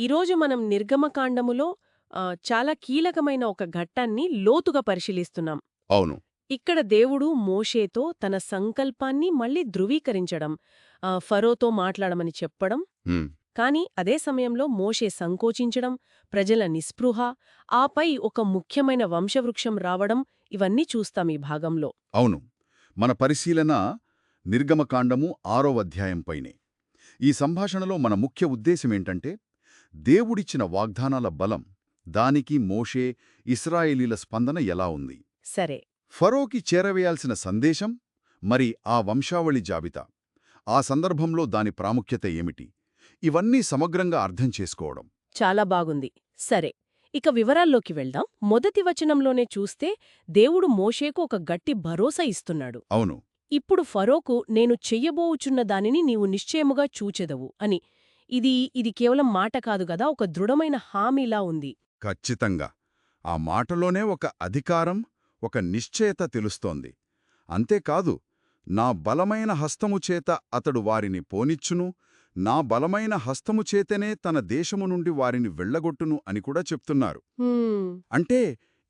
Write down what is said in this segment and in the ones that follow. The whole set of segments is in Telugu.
ఈరోజు మనం నిర్గమకాండములో చాలా కీలకమైన ఒక ఘట్టాన్ని లోతుగా పరిశీలిస్తున్నాం. అవును. ఇక్కడ దేవుడు మోషేతో తన సంకల్పాన్ని మళ్ళీ ధృవీకరించడం ఫరోతో మాట్లాడమని చెప్పడం. కాని అదే సమయంలో మోషే సంకోచించడం ప్రజల నిస్పృహ ఆపై ఒక ముఖ్యమైన వంశవృక్షం రావడం ఇవన్నీ చూస్తాం ఈ భాగంలో. అవును. మన పరిశీలన నిర్గమకాండము ఆరో అధ్యాయంపైనే ఈ సంభాషణలో మన ముఖ్య ఉద్దేశమేంటంటే దేవుడిచ్చిన వాగ్దానాల బలం దానికి మోషే ఇస్రాయేలీల స్పందన ఎలా ఉంది? సరే. ఫరోకి చేరవేయాల్సిన సందేశం మరి ఆ వంశావళి జాబితా. ఆ సందర్భంలో దాని ప్రాముఖ్యత ఏమిటి? ఇవన్నీ సమగ్రంగా అర్థం చేసుకోవడం. చాలా బాగుంది. సరే ఇక వివరాల్లోకి వెళ్దాం. మొదటి వచనంలోనే చూస్తే దేవుడు మోషేకు ఒక గట్టి భరోసా ఇస్తున్నాడు. అవును. ఇప్పుడు ఫరోకు నేను చెయ్యబోవుచున్న దానిని నీవు నిశ్చయముగా చూచెదవు అని ఇది ఇది కేవలం మాట కాదు గదా ఒక దృఢమైన హామీలా ఉంది. ఖచ్చితంగా. ఆ మాటలోనే ఒక అధికారం ఒక నిశ్చయత తెలుస్తోంది. అంతేకాదు నా బలమైన హస్తము చేత అతడు వారిని పోనిచ్చును నా బలమైన హస్తము చేతనే తన దేశము నుండి వారిని వెళ్ళగొట్టును అని కూడా చెప్తున్నారు. అంటే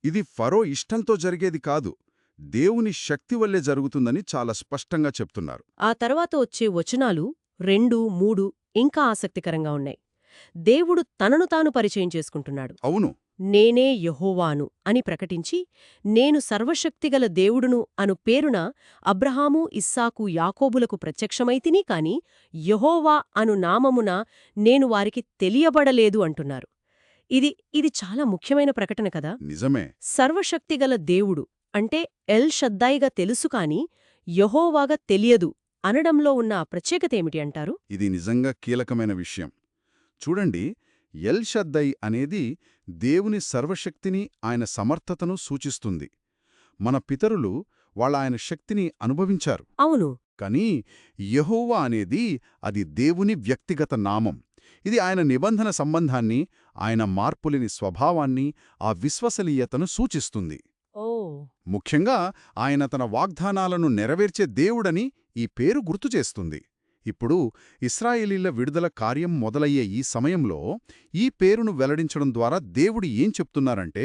ఇది ఫరో ఇష్టంతో జరిగేది కాదు దేవుని శక్తి వల్లే జరుగుతుందని చాలా స్పష్టంగా చెప్తున్నారు. ఆ తర్వాత వచ్చే వచనాలు రెండు మూడు ఇంకా ఆసక్తికరంగా ఉన్నాయి. దేవుడు తనను తాను పరిచయం చేసుకుంటున్నాడు. అవును. నేనే యెహోవాను అని ప్రకటించి నేను సర్వశక్తిగల దేవుడును అను పేరున అబ్రహాము ఇస్సాకు యాకోబులకు ప్రత్యక్షమైతిని కాని యెహోవా అను నామమున నేను వారికి తెలియబడలేదు అంటున్నారు. ఇది ఇది చాలా ముఖ్యమైన ప్రకటన కదా? నిజమే. సర్వశక్తిగల దేవుడు అంటే ఎల్ షద్దాయిగా తెలుసు కాని యెహోవాగా తెలియదు అనడంలో ఉన్న ప్రత్యేకతేమిటి అంటారు? ఇది నిజంగా కీలకమైన విషయం. చూడండి ఎల్ షద్దై అనేది దేవుని సర్వశక్తిని ఆయన సమర్థతను సూచిస్తుంది. మన పితరులు వాళ్ళ ఆయన శక్తిని అనుభవించారు. అవును. కానీ యెహోవా అనేది అది దేవుని వ్యక్తిగత నామం. ఇది ఆయన నిబంధన సంబంధాన్ని ఆయన మార్పులేని స్వభావాన్ని ఆ విశ్వసనీయతను సూచిస్తుంది. ముఖ్యంగా ఆయన తన వాగ్దానాలను నెరవేర్చే దేవుడని ఈ పేరు గుర్తుచేస్తుంది ఇప్పుడు ఇస్రాయేలీల విడుదల కార్యం మొదలయ్యే ఈ సమయంలో ఈ పేరును వెల్లడించడం ద్వారా దేవుడు ఏం చెప్తున్నారంటే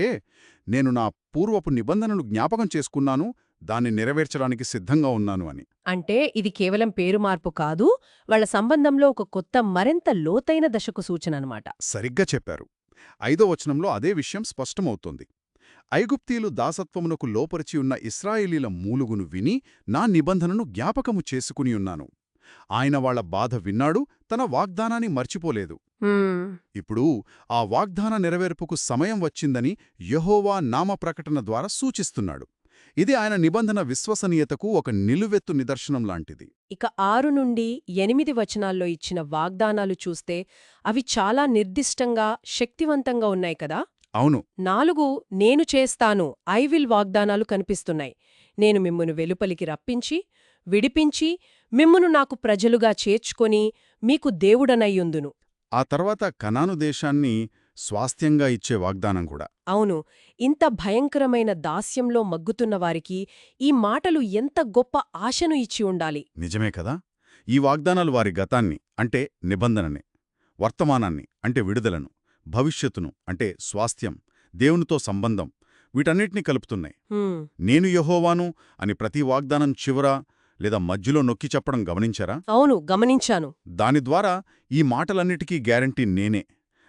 నేను నా పూర్వపు నిబంధనను జ్ఞాపకం చేసుకున్నాను దాన్ని నెరవేర్చడానికి సిద్ధంగా ఉన్నాను అని. అంటే ఇది కేవలం పేరు మార్పు కాదు వాళ్ళ సంబంధంలో ఒక కొత్త మరింత లోతైన దశకు సూచన అనమాట సరిగ్గా చెప్పారు. ఐదో వచనంలో అదే విషయం స్పష్టమవుతోంది. ఐగుప్తీలు దాసత్వమునకు లోపరిచి ఉన్న ఇస్రాయేలీల మూలుగును విని నా నిబంధనను జ్ఞాపకము చేసుకుని ఉన్నాను. ఆయన వాళ్ళ బాధ విన్నాడు తన వాగ్దానాన్ని మర్చిపోలేదు. ఇప్పుడు ఆ వాగ్దాన నెరవేర్పుకు సమయం వచ్చిందని యెహోవా నామ ప్రకటన ద్వారా సూచిస్తున్నాడు. ఇది ఆయన నిబంధన విశ్వసనీయతకు ఒక నిలువెత్తు నిదర్శనం లాంటిది. ఇక ఆరు నుండి ఎనిమిది వచనాల్లో ఇచ్చిన వాగ్దానాలు చూస్తే అవి చాలా నిర్దిష్టంగా శక్తివంతంగా ఉన్నాయి కదా? అవును. నాలుగు నేను చేస్తాను ఐ విల్ వాగ్దానాలు కనిపిస్తున్నాయి. నేను మిమ్మును వెలుపలికి రప్పించి విడిపించి మిమ్మును నాకు ప్రజలుగా చేర్చుకొని మీకు దేవుడనయ్యుందును. ఆ తర్వాత కనాను దేశాన్ని స్వాస్థ్యంగా ఇచ్చే వాగ్దానం కూడా. అవును. ఇంత భయంకరమైన దాస్యంలో మగ్గుతున్న వారికి ఈ మాటలు ఎంత గొప్ప ఆశను ఇచ్చి ఉండాలి. నిజమే కదా? ఈ వాగ్దానాలు వారి గతాన్ని అంటే నిబంధనని వర్తమానాన్ని అంటే విడుదలను. భవిష్యత్తును అంటే స్వాస్థ్యం దేవునితో సంబంధం వీటన్నిటినీ కలుపుతున్నాయి. నేను యెహోవాను అని ప్రతి వాగ్దానం చివర లేదా మధ్యలో నొక్కి చెప్పడం గమనించారా? అవును గమనించాను. దాని ద్వారా ఈ మాటలన్నిటికీ గ్యారంటీ నేనే.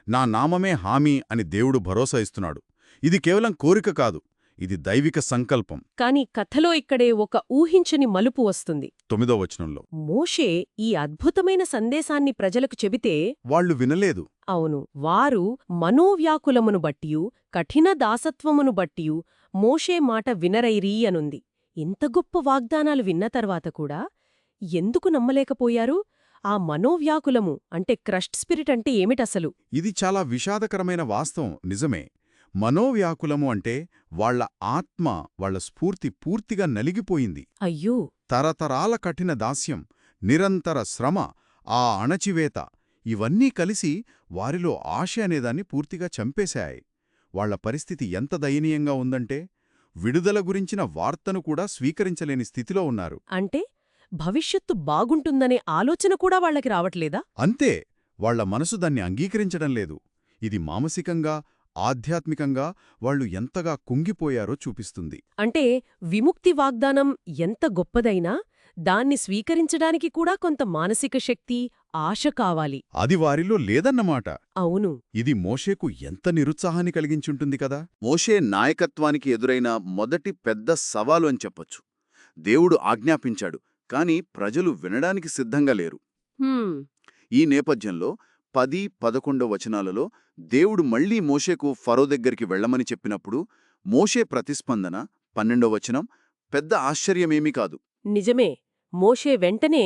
నా నామమే హామీ అని దేవుడు భరోసా ఇస్తున్నాడు. ఇది కేవలం కోరిక కాదు. ఇది దైవిక సంకల్పం. కాని కథలో ఇక్కడే ఒక ఊహించని మలుపు వస్తుంది. తొమ్మిదో వచనంలో. మోషే ఈ అద్భుతమైన సందేశాన్ని ప్రజలకు చెబితే వాళ్ళు వినలేదు. అవును వారు మనోవ్యాకులమును బట్టియు కఠిన దాసత్వమును బట్టియు మోషే మాట వినరైరీ అనుంది. ఇంత గొప్ప వాగ్దానాలు విన్న తర్వాత కూడా ఎందుకు నమ్మలేకపోయారు? ఆ మనోవ్యాకులము అంటే క్రష్ట్ స్పిరిట్ అంటే ఏమిటసలు? ఇది చాలా విషాదకరమైన వాస్తవం నిజమే. మనోవ్యాకులము అంటే వాళ్ళ ఆత్మ వాళ్ళ స్ఫూర్తి పూర్తిగా నలిగిపోయింది. అయ్యో! తరతరాల కఠిన దాస్యం నిరంతర శ్రమ ఆ అణచివేత ఇవన్నీ కలిసి వారిలో ఆశ అనేదాన్ని పూర్తిగా చంపేశాయి. వాళ్ళ పరిస్థితి ఎంత దయనీయంగా ఉందంటే విడుదల గురించిన వార్తను కూడా స్వీకరించలేని స్థితిలో ఉన్నారు. అంటే భవిష్యత్తు బాగుంటుందనే ఆలోచన కూడా వాళ్ళకి రావట్లేదా? అంతే వాళ్ళ మనసు దాన్ని అంగీకరించడం లేదు. ఇది మానసికంగా ఆధ్యాత్మికంగా వాళ్ళు ఎంతగా కుంగిపోయారో చూపిస్తుంది. అంటే విముక్తి వాగ్దానం ఎంత గొప్పదైనా దాన్ని స్వీకరించడానికి కూడా కొంత మానసిక శక్తి ఆశ కావాలి. అది వారిలో లేదన్నమాట. అవును. ఇది మోషేకు ఎంత నిరుత్సాహాన్ని కలిగించుంటుంది కదా? మోషే నాయకత్వానికి ఎదురైన మొదటి పెద్ద సవాలు అని చెప్పొచ్చు. దేవుడు ఆజ్ఞాపించాడు కాని ప్రజలు వినడానికి సిద్ధంగా లేరు. హ్మ్, ఈ నేపథ్యంలో పది పదకొండో వచనాలలో దేవుడు మళ్ళీ మోషేకు ఫరో దగ్గరికి వెళ్ళమని చెప్పినప్పుడు మోషే ప్రతిస్పందన పన్నెండో వచనం పెద్ద ఆశ్చర్యమేమీ కాదు. నిజమే మోషే వెంటనే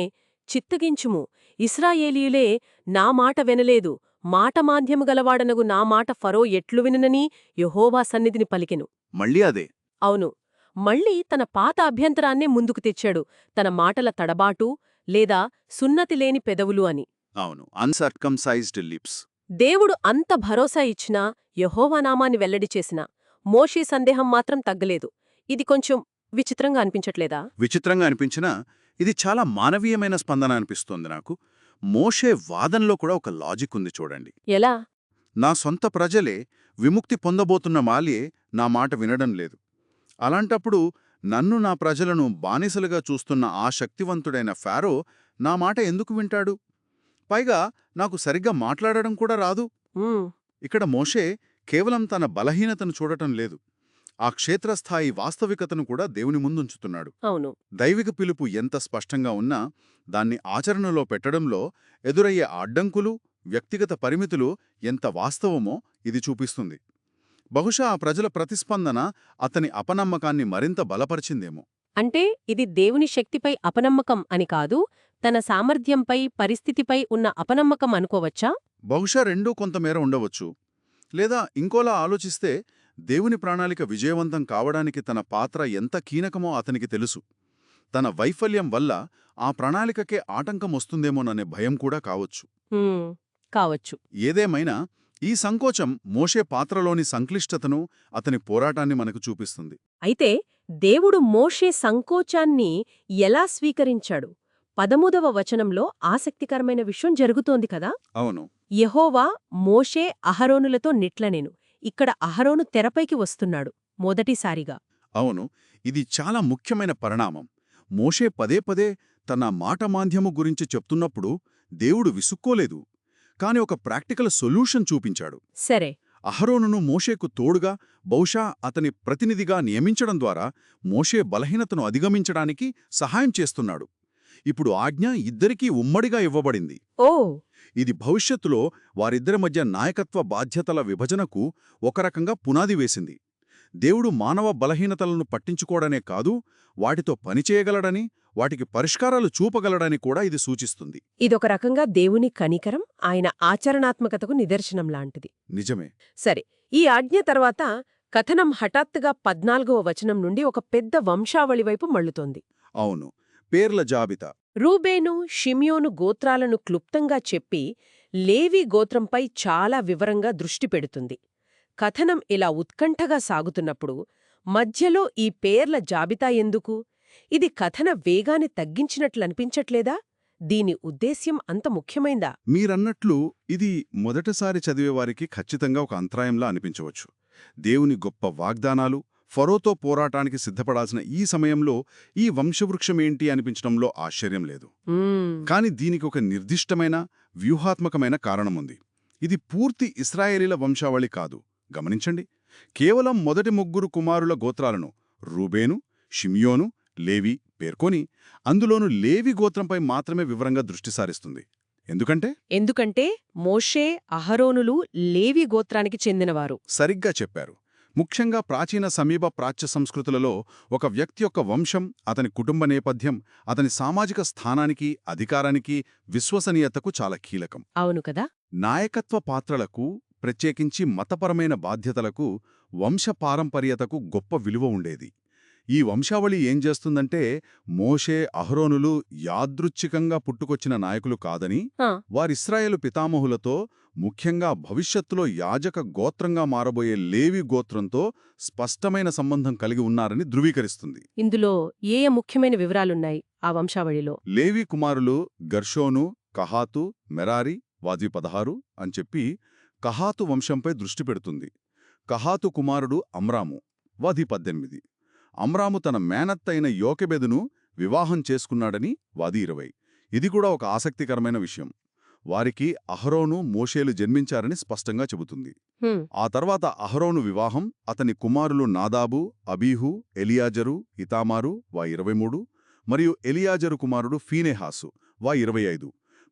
చిత్తగించుము ఇస్రాయేలీయులే నా మాట వినలేదు మాట మాధ్యము గలవాడనగు నా మాట ఫరో ఎట్లు విననని యెహోవా సన్నిధిని పలికెను. మళ్ళీ అదే. అవును మళ్ళీ తన పాత అభ్యంతరాన్నే ముందుకు తెచ్చాడు తన మాటల తడబాటు లేదా సున్నతి లేని పెదవులు అని. అవును. Uncircumcised lips. దేవుడు అంత భరోసా ఇచ్చినా యెహోవా నామాన్ని వెల్లడి చేసినా మోషే సందేహం మాత్రం తగ్గలేదు. ఇది కొంచెం విచిత్రంగా అనిపించట్లేదా? విచిత్రంగా అనిపించినా ఇది చాలా మానవీయమైన స్పందన అనిపిస్తోంది నాకు. మోషే వాదనలో కూడా ఒక లాజిక్ ఉంది చూడండి. ఎలా? నా సొంత ప్రజలే విముక్తి పొందబోతున్న మాలియే నా మాట వినడం లేదు. అలాంటప్పుడు నన్ను నా ప్రజలను బానిసలుగా చూస్తున్న ఆ శక్తివంతుడైన ఫారో నా మాట ఎందుకు వింటాడు? పైగా నాకు సరిగ్గా మాట్లాడడం కూడా రాదు. ఇక్కడ మోషే కేవలం తన బలహీనతను చూడటం లేదు. ఆ క్షేత్రస్థాయి వాస్తవికతను కూడా దేవుని ముందుంచుతున్నాడు. అవును. దైవిక పిలుపు ఎంత స్పష్టంగా ఉన్నా దాన్ని ఆచరణలో పెట్టడంలో ఎదురయ్యే అడ్డంకులు వ్యక్తిగత పరిమితులు ఎంత వాస్తవమో ఇది చూపిస్తుంది. బహుశా ఆ ప్రజల ప్రతిస్పందన అతని అపనమ్మకాన్ని మరింత బలపరిచిందేమో. అంటే ఇది దేవుని శక్తిపై అపనమ్మకం అని కాదు తన సామర్థ్యంపై పరిస్థితిపై ఉన్న అపనమ్మకం అనుకోవచ్చా? బహుశా రెండూ కొంతమేర ఉండవచ్చు. లేదా ఇంకోలా ఆలోచిస్తే దేవుని ప్రణాళిక విజయవంతం కావడానికి తన పాత్ర ఎంత కీలకమో అతనికి తెలుసు. తన వైఫల్యం వల్ల ఆ ప్రణాళికకే ఆటంకం వస్తుందేమోననే భయం కూడా కావచ్చు. కావచ్చు. ఏదేమైనా ఈ సంకోచం మోషే పాత్రలోని సంక్లిష్టతను అతని పోరాటాన్ని మనకు చూపిస్తుంది. అయితే దేవుడు మోషే సంకోచాన్ని ఎలా స్వీకరించాడు? పదమూదవ వచనంలో ఆసక్తికరమైన విషయం జరుగుతోంది కదా? అవును. యెహోవా మోషే అహరోనులతో నిట్లనేను. ఇక్కడ అహరోను తెరపైకి వస్తున్నాడు మొదటిసారిగా. అవును. ఇది చాలా ముఖ్యమైన పరిణామం. మోషే పదే పదే తన మాటమాంద్యము గురించి చెప్తున్నప్పుడు దేవుడు విసుక్కోలేదు. కాని ఒక ప్రాక్టికల్ సొల్యూషన్ చూపించాడు. సరే. అహరోనును మోషేకు తోడుగా బహుశా అతని ప్రతినిధిగా నియమించడం ద్వారా మోషే బలహీనతను అధిగమించడానికి సహాయం చేస్తున్నాడు. ఇప్పుడు ఆజ్ఞ ఇద్దరికీ ఉమ్మడిగా ఇవ్వబడింది. ఓ! ఇది భవిష్యత్తులో వారిద్దరి మధ్య నాయకత్వ బాధ్యతల విభజనకు ఒక రకంగా పునాది వేసింది. దేవుడు మానవ బలహీనతలను పట్టించుకోవడనే కాదు వాటితో పనిచేయగలడని వాటికి పరిష్కారాలు చూపగలడని కూడా ఇది సూచిస్తుంది. ఇదొక రకంగా దేవుని కనికరం ఆయన ఆచరణాత్మకతకు నిదర్శనం లాంటిది. నిజమే. సరే ఈ ఆజ్ఞ తర్వాత కథనం హఠాత్తుగా పద్నాలుగవ వచనం నుండి ఒక పెద్ద వంశావళి వైపు మళ్ళుతోంది. అవును. పేర్ల జాబితా. రూబేను షిమియోను గోత్రాలను క్లుప్తంగా చెప్పి లేవి గోత్రంపై చాలా వివరంగా దృష్టి పెడుతుంది. కథనం ఇలా ఉత్కంఠగా సాగుతున్నప్పుడు మధ్యలో ఈ పేర్ల జాబితా ఎందుకు? ఇది కథన వేగాన్ని తగ్గించినట్లనిపించట్లేదా? దీని ఉద్దేశ్యం అంత ముఖ్యమైందా? మీరన్నట్లు ఇది మొదటిసారి చదివేవారికి ఖచ్చితంగా ఒక అంతరాయంలా అనిపించవచ్చు. దేవుని గొప్ప వాగ్దానాలు ఫరోతో పోరాటానికి సిద్ధపడాల్సిన ఈ సమయంలో ఈ వంశవృక్షమేంటి అనిపించడంలో ఆశ్చర్యం లేదు. కాని దీనికి ఒక నిర్దిష్టమైన వ్యూహాత్మకమైన కారణముంది. ఇది పూర్తి ఇస్రాయేలీల వంశావళి కాదు. గమనించండి. కేవలం మొదటి ముగ్గురు కుమారుల గోత్రాలను రూబేను షిమియోను లేవి పేర్కొని అందులోను లేవి గోత్రంపై మాత్రమే వివరంగా దృష్టి సారిస్తుంది. ఎందుకంటే? ఎందుకంటే మోషే అహరోనులు లేవి గోత్రానికి చెందినవారు. సరిగ్గా చెప్పారు. ముఖ్యంగా ప్రాచీన సమీప ప్రాచ్య సంస్కృతులలో ఒక వ్యక్తి యొక్క వంశం అతని కుటుంబ నేపథ్యం అతని సామాజిక స్థానానికి అధికారానికి విశ్వసనీయతకు చాలా కీలకం. అవును కదా? నాయకత్వ పాత్రలకు ప్రత్యేకించి మతపరమైన బాధ్యతలకు వంశపారంపర్యతకు గొప్ప విలువ ఉండేది. ఈ వంశావళి ఏం చేస్తుందంటే మోషే అహరోనులు యాదృచ్ఛికంగా పుట్టుకొచ్చిన నాయకులు కాదని. వారిస్రాయేలు పితామహులతో ముఖ్యంగా భవిష్యత్తులో యాజక గోత్రంగా మారబోయే లేవి గోత్రంతో స్పష్టమైన సంబంధం కలిగి ఉన్నారని ధృవీకరిస్తుంది. ఇందులో ఏ ముఖ్యమైన వివరాలున్నాయి ఆ వంశావళిలో? లేవి కుమారులు గర్షోను కహాతు మెరారి వాది పదహారు అని చెప్పి కహాతు వంశంపై దృష్టి పెడుతుంది. కహాతు కుమారుడు అమ్రాము వాది పద్దెనిమిది. అమ్రాము తన మేనత్తైన యోకెబెదును వివాహం చేసుకున్నాడని వాది ఇరవై. ఇది కూడా ఒక ఆసక్తికరమైన విషయం. వారికి అహరోను మోషేలు జన్మించారని స్పష్టంగా చెబుతుంది. ఆ తర్వాత అహరోను వివాహం అతని కుమారులు నాదాబు అబీహు ఎలియాజరు ఇతామారు వా ఇరవై మరియు ఎలియాజరు కుమారుడు ఫీనెహాసు వా ఇరవై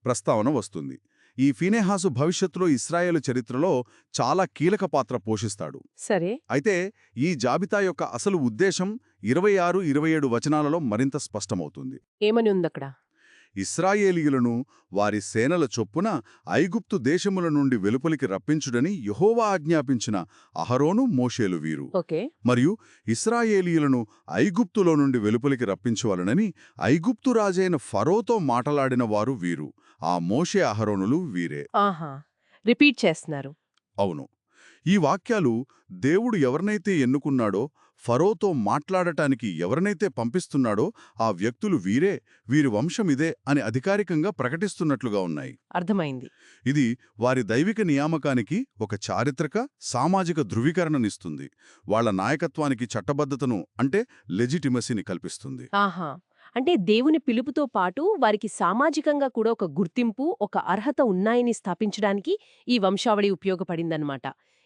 ప్రస్తావన వస్తుంది. ఈ ఫీనెహాసు భవిష్యత్తులో ఇస్రాయేలు చరిత్రలో చాలా కీలక పాత్ర పోషిస్తాడు. సరే. అయితే ఈ జాబితా యొక్క అసలు ఉద్దేశం ఇరవై ఆరు ఇరవై ఏడు వచనాలలో మరింత స్పష్టమవుతుంది. ఏమని ఉందక్కడ? ఇస్రాయేలీయులను వారి సేనల చొప్పున ఐగుప్తు దేశముల నుండి వెలుపలికి రప్పించుడని యెహోవా ఆజ్ఞాపించిన అహరోను మోషేలు వీరు. మరియు ఇస్రాయేలీయులను ఐగుప్తులో నుండి వెలుపలికి రప్పించవలనని ఐగుప్తు రాజైన ఫరోతో మాటలాడిన వారు వీరు. ఆ మోషే అహరోనులు వీరే. రిపీట్ చేస్తున్నారు. అవును. ఈ వాక్యాలు దేవుడు ఎవరినైతే ఎన్నుకున్నాడో ఫరోతో మాట్లాడటానికి ఎవరినైతే పంపిస్తున్నాడో ఆ వ్యక్తులు వీరే వీరి వంశమిదే అని అధికారికంగా ప్రకటిస్తున్నట్లుగా ఉన్నాయి. అర్థమైంది. ఇది వారి దైవిక నియామకానికి ఒక చారిత్రక సామాజిక ధృవీకరణనిస్తుంది. వాళ్ళ నాయకత్వానికి చట్టబద్ధతను అంటే లెజిటిమసీని కల్పిస్తుంది. ఆహా! అంటే దేవుని పిలుపుతో పాటు వారికి సామాజికంగా కూడా ఒక గుర్తింపు ఒక అర్హత ఉన్నాయని స్థాపించడానికి ఈ వంశావళి ఉపయోగపడిందన్నమాట.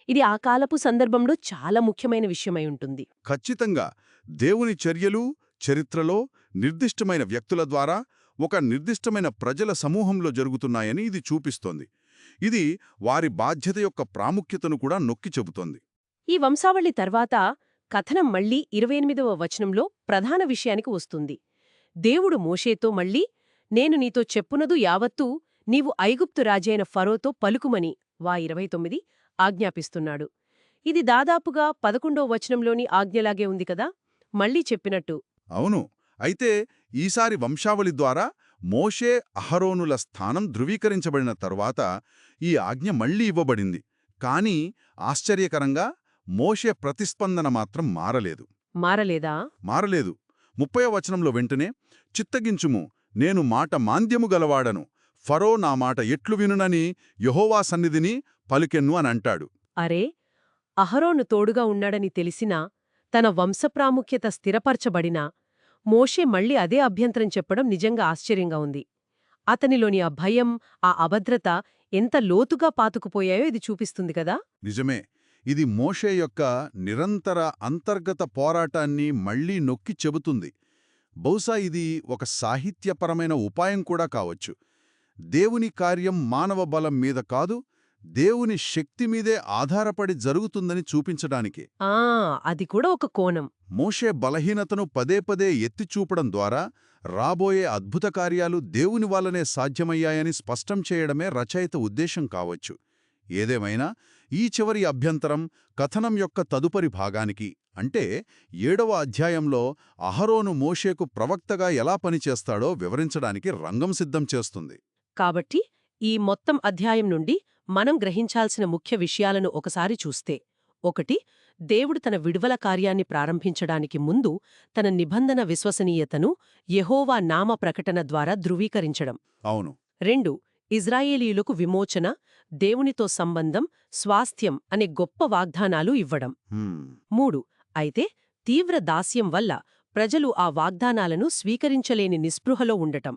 ఇది ఆ కాలపు సందర్భంలో చాలా ముఖ్యమైన విషయమై ఉంటుంది. ఖచ్చితంగా దేవుని చర్యలు చరిత్రలో నిర్దిష్టమైన వ్యక్తుల ద్వారా ఒక నిర్దిష్టమైన ప్రజల సమూహంలో జరుగుతున్నాయని ఇది చూపిస్తోంది. ఇది వారి బాధ్యత యొక్క ప్రాముఖ్యతను కూడా నొక్కి చెబుతోంది. ఈ వంశావళి తర్వాత కథనం మళ్ళీ ఇరవై ఎనిమిదవ వచనంలో ప్రధాన విషయానికి వస్తుంది. దేవుడు మోషేతో మళ్ళీ నేను నీతో చెప్పునదు యావత్తూ నీవు ఐగుప్తు రాజైన ఫరోతో పలుకుమని వా ఇరవై తొమ్మిది ఆజ్ఞాపిస్తున్నాడు. ఇది దాదాపుగా పదకొండో వచనంలోని ఆజ్ఞలాగే ఉంది కదా? మళ్ళీ చెప్పినట్టు. అవును. అయితే ఈసారి వంశావళి ద్వారా మోషే అహరోనుల స్థానం ధృవీకరించబడిన తరువాత ఈ ఆజ్ఞ మళ్ళీ ఇవ్వబడింది. కానీ ఆశ్చర్యకరంగా మోషే ప్రతిస్పందన మాత్రం మారలేదు. మారలేదా? మారలేదు. ముప్పై వచనంలో వెంటనే చిత్తగించుము నేను మాట మాంద్యము గలవాడను. ఫరో నా మాట ఎట్లు వినునని యెహోవా సన్నిధిని పలుకెన్ను అని అంటాడు. అరే అహరోను తోడుగా ఉన్నాడని తెలిసినా తన వంశప్రాముఖ్యత స్థిరపరచబడినా మోషే మళ్ళీ అదే అభ్యంతరం చెప్పడం నిజంగా ఆశ్చర్యంగా ఉంది. అతనిలోని ఆ భయం ఆ అభద్రత ఎంత లోతుగా పాతుకుపోయాయో ఇది చూపిస్తుంది కదా? నిజమే ఇది మోషే యొక్క నిరంతర అంతర్గత పోరాటాన్ని మళ్ళీ నొక్కి చెబుతుంది. బహుశా ఇది ఒక సాహిత్యపరమైన ఉపాయం కూడా కావచ్చు. దేవుని కార్యం మానవ బలం మీద కాదు దేవుని శక్తి మీదే ఆధారపడి జరుగుతుందని చూపించడానికి. ఆ అది కూడా ఒక కోణం. మోషే బలహీనతను పదే పదే ఎత్తిచూపడం ద్వారా రాబోయే అద్భుత కార్యాలు దేవుని వల్లనే సాధ్యమయ్యాయని స్పష్టం చేయడమే రచయిత ఉద్దేశం కావచ్చు. ఏదేమైనా ఈ చివరి అభ్యంతరం కథనం యొక్క తదుపరి భాగానికి అంటే ఏడవ అధ్యాయంలో అహరోను మోషేకు ప్రవక్తగా ఎలా పనిచేస్తాడో వివరించడానికి రంగం సిద్ధం చేస్తుంది. కాబట్టి ఈ మొత్తం అధ్యాయం నుండి మనం గ్రహించాల్సిన ముఖ్య విషయాలను ఒకసారి చూస్తే ఒకటి దేవుడు తన విడువల కార్యాన్ని ప్రారంభించడానికి ముందు తన నిబంధన విశ్వసనీయతను యెహోవా నామ ప్రకటన ద్వారా ధృవీకరించడం. అవును. రెండు ఇజ్రాయేలీయులకు విమోచన దేవునితో సంబంధం స్వాస్థ్యం అనే గొప్ప వాగ్దానాలు ఇవ్వడం. మూడు అయితే తీవ్ర దాస్యం వల్ల ప్రజలు ఆ వాగ్దానాలను స్వీకరించలేని నిస్పృహలో ఉండటం.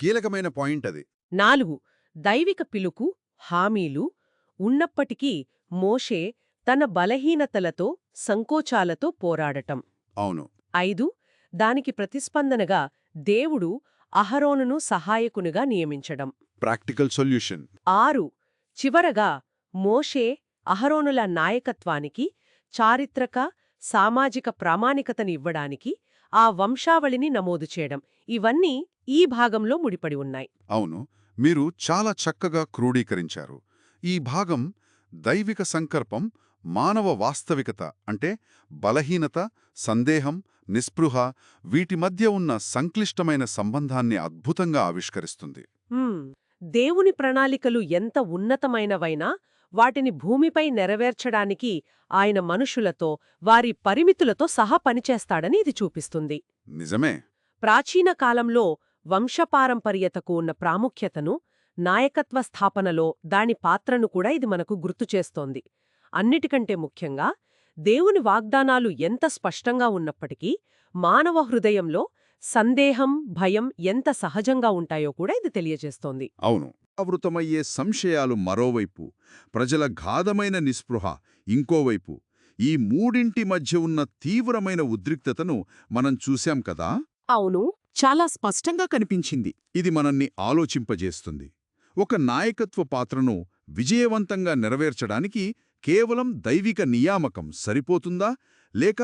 కీలకమైన పాయింట్ అది. నాలుగు దైవిక పిలుకు హామీలు ఉన్నప్పటికీ మోషే తన బలహీనతలతో సంకోచాలతో పోరాడటం. అవును. ఐదు దానికి ప్రతిస్పందనగా దేవుడు అహరోనును సహాయకునిగా నియమించడం. Practical solution. ఆరు చివరగా మోషే అహరోనుల నాయకత్వానికి చారిత్రక సామాజిక ప్రామాణికతని ఇవ్వడానికి ఆ వంశావళిని నమోదు చేయడం. ఇవన్నీ ఈ భాగంలో ముడిపడి ఉన్నాయి. అవును. మీరు చాలా చక్కగా క్రోడీకరించారు. ఈ భాగం దైవిక సంకల్పం మానవ వాస్తవికత అంటే బలహీనత సందేహం నిస్పృహ వీటి మధ్య ఉన్న సంక్లిష్టమైన సంబంధాన్ని అద్భుతంగా ఆవిష్కరిస్తుంది. దేవుని ప్రణాళికలు ఎంత ఉన్నతమైనవైనా వాటిని భూమిపై నెరవేర్చడానికి ఆయన మనుషులతో వారి పరిమితులతో సహా పనిచేస్తాడని ఇది చూపిస్తుంది. నిజమే. ప్రాచీన కాలంలో వంశపారంపర్యతకు ఉన్న ప్రాముఖ్యతను నాయకత్వ స్థాపనలో దాని పాత్రను కూడా ఇది మనకు గుర్తుచేస్తోంది అన్నిటికంటే ముఖ్యంగా దేవుని వాగ్దానాలు ఎంత స్పష్టంగా ఉన్నప్పటికీ మానవ హృదయంలో సందేహం భయం ఎంత సహజంగా ఉంటాయో కూడా ఇది తెలియజేస్తోంది. అవును. ఆవృతమయ్యే సంశయాలు మరోవైపు ప్రజల గాధమైన నిస్పృహ ఇంకోవైపు ఈ మూడింటి మధ్య ఉన్న తీవ్రమైన ఉద్రిక్తతను మనం చూశాం కదా? అవును. చాలా స్పష్టంగా కనిపించింది. ఇది మనల్ని ఆలోచింపజేస్తుంది. ఒక నాయకత్వ పాత్రను విజయవంతంగా నెరవేర్చడానికి కేవలం దైవిక నియామకం సరిపోతుందా? లేక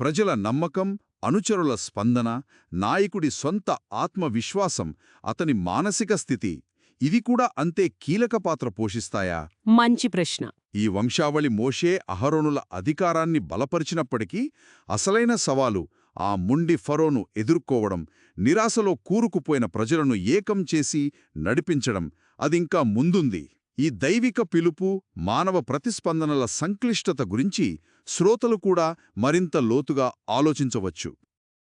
ప్రజల నమ్మకం అనుచరుల స్పందన నాయకుడి సొంత ఆత్మవిశ్వాసం అతని మానసిక స్థితి ఇవి కూడా అంతే కీలక పాత్ర పోషిస్తాయా? మంచి ప్రశ్న. ఈ వంశావళి మోషే అహరోనుల అధికారాన్ని బలపరిచినప్పటికీ అసలైన సవాలు ఆ ముండి ఫరోను ఎదుర్కోవడం నిరాశలో కూరుకుపోయిన ప్రజలను ఏకం చేసి నడిపించడం అదింకా ముందుంది. ఈ దైవిక పిలుపు మానవ ప్రతిస్పందనల సంక్లిష్టత గురించి శ్రోతలు కూడా మరింత లోతుగా ఆలోచించవచ్చు.